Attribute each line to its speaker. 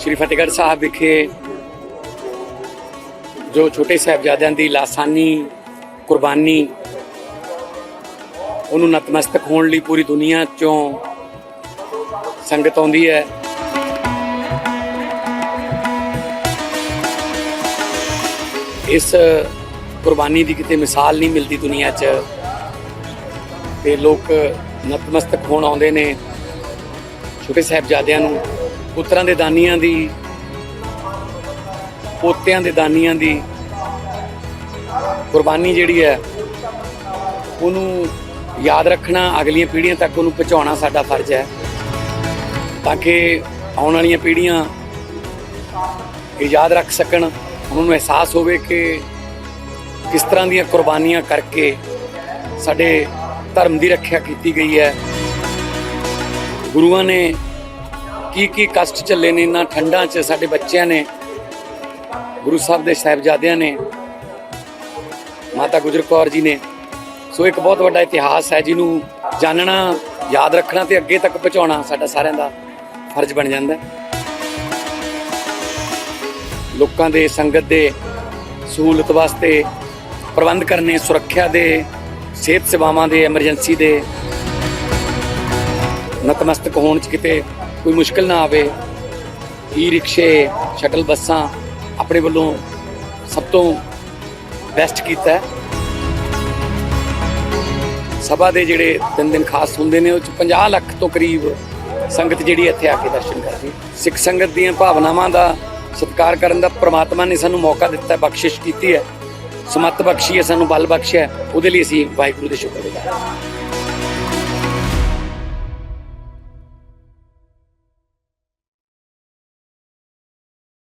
Speaker 1: ਸ਼੍ਰੀ ਫਤਿਹਗੜ੍ਹ ਸਾਹਿਬ ਵਿਖੇ ਜੋ ਛੋਟੇ ਸਾਹਿਬਜ਼ਾਦਿਆਂ ਦੀ ਲਾਸਾਨੀ ਕੁਰਬਾਨੀ, ਉਹਨੂੰ ਨਤਮਸਤਕ ਹੋਣ ਲਈ ਪੂਰੀ ਦੁਨੀਆ ਚੋਂ ਸੰਗਤ ਆਉਂਦੀ ਹੈ। ਇਸ ਕੁਰਬਾਨੀ ਦੀ ਕਿਤੇ ਮਿਸਾਲ ਨਹੀਂ ਮਿਲਦੀ ਦੁਨੀਆ 'ਚ। ਤੇ ਲੋਕ ਨਤਮਸਤਕ ਹੋਣ ਆਉਂਦੇ ਨੇ। ਛੋਟੇ ਸਾਹਿਬਜ਼ਾਦਿਆਂ ਨੂੰ ਪੁੱਤਰਾਂ ਦੇ ਦਾਨੀਆਂ ਦੀ, ਪੋਤਿਆਂ ਦੇ ਦਾਨੀਆਂ ਦੀ ਕੁਰਬਾਨੀ ਜਿਹੜੀ ਹੈ, ਉਹਨੂੰ ਯਾਦ ਰੱਖਣਾ, ਅਗਲੀਆਂ ਪੀੜ੍ਹੀਆਂ ਤੱਕ ਉਹਨੂੰ ਪਹੁੰਚਾਉਣਾ ਸਾਡਾ ਫਰਜ਼ ਹੈ। ਤਾਂ ਕਿ ਆਉਣ ਵਾਲੀਆਂ ਪੀੜ੍ਹੀਆਂ ਇਹ ਯਾਦ ਰੱਖ ਸਕਣ, ਉਹਨਾਂ ਨੂੰ ਅਹਿਸਾਸ ਹੋਵੇ ਕਿ ਕਿਸ ਤਰ੍ਹਾਂ ਦੀਆਂ ਕੁਰਬਾਨੀਆਂ ਕਰਕੇ ਸਾਡੇ ਧਰਮ ਦੀ ਰੱਖਿਆ ਕੀਤੀ ਗਈ ਹੈ। ਗੁਰੂਆਂ ਨੇ ਕੀ ਕੀ ਕਸ਼ਟ ਝੱਲੇ ਨੇ ਇਹਨਾਂ ਠੰਡਾਂ 'ਚ ਸਾਡੇ ਬੱਚਿਆਂ ਨੇ, ਗੁਰੂ ਸਾਹਿਬ ਦੇ ਸਾਹਿਬਜ਼ਾਦਿਆਂ ਨੇ, ਮਾਤਾ ਗੁਜਰ ਕੌਰ ਜੀ ਨੇ। ਸੋ ਇੱਕ ਬਹੁਤ ਵੱਡਾ ਇਤਿਹਾਸ ਹੈ ਜਿਹਨੂੰ ਜਾਣਨਾ ਯਾਦ ਰੱਖਣਾ ਤੇ ਅੱਗੇ ਤੱਕ ਪਹੁੰਚਾਉਣਾ ਸਾਡਾ ਸਾਰਿਆਂ ਦਾ ਫਰਜ਼ ਬਣ ਜਾਂਦਾ ਹੈ। ਲੋਕਾਂ ਦੇ ਸੰਗਤ ਦੇ ਸਹੂਲਤ ਵਾਸਤੇ ਪ੍ਰਬੰਧ ਕਰਨੇ, ਸੁਰੱਖਿਆ ਦੇ, ਸਿਹਤ ਸੇਵਾਵਾਂ ਦੇ, ਐਮਰਜੈਂਸੀ ਦੇ ਨਤਮਸਤਕ ਹੋਣ ਚ ਕਿਤੇ ਕੋਈ ਮੁਸ਼ਕਲ ਨਾ ਆਵੇ ਈ ਰਿਕਸ਼ੇ ਸ਼ਟਲ ਬੱਸਾਂ ਆਪਣੇ ਵੱਲੋਂ ਸਭ ਤੋਂ ਬੈਸਟ ਕੀਤਾ ਹੈ। ਸਭਾ ਦੇ ਜਿਹੜੇ ਤਿੰਨ ਦਿਨ ਖਾਸ ਹੁੰਦੇ ਨੇ, ਉਹ ਚ 50 ਲੱਖ ਤੋਂ ਕਰੀਬ ਸੰਗਤ ਜਿਹੜੀ ਇੱਥੇ ਆ ਕੇ ਦਰਸ਼ਨ ਕਰਦੀ ਸਿੱਖ ਸੰਗਤ ਦੀਆਂ ਭਾਵਨਾਵਾਂ ਦਾ ਸਤਿਕਾਰ ਕਰਨ ਦਾ ਪ੍ਰਮਾਤਮਾ ਨੇ ਸਾਨੂੰ ਮੌਕਾ ਦਿੱਤਾ, ਬਖਸ਼ਿਸ਼ ਕੀਤੀ ਹੈ। ਸਮਤ ਬਖਸ਼ੀ ਹੈ, ਸਾਨੂੰ ਬਲ ਬਖਸ਼ਿਆ ਉਹਦੇ ਲਈ ਅਸੀਂ ਵਾਹਿਗੁਰੂ ਦੇ ਸ਼ੁਕਰਗੁਜ਼ਾਰ ਹਾਂ।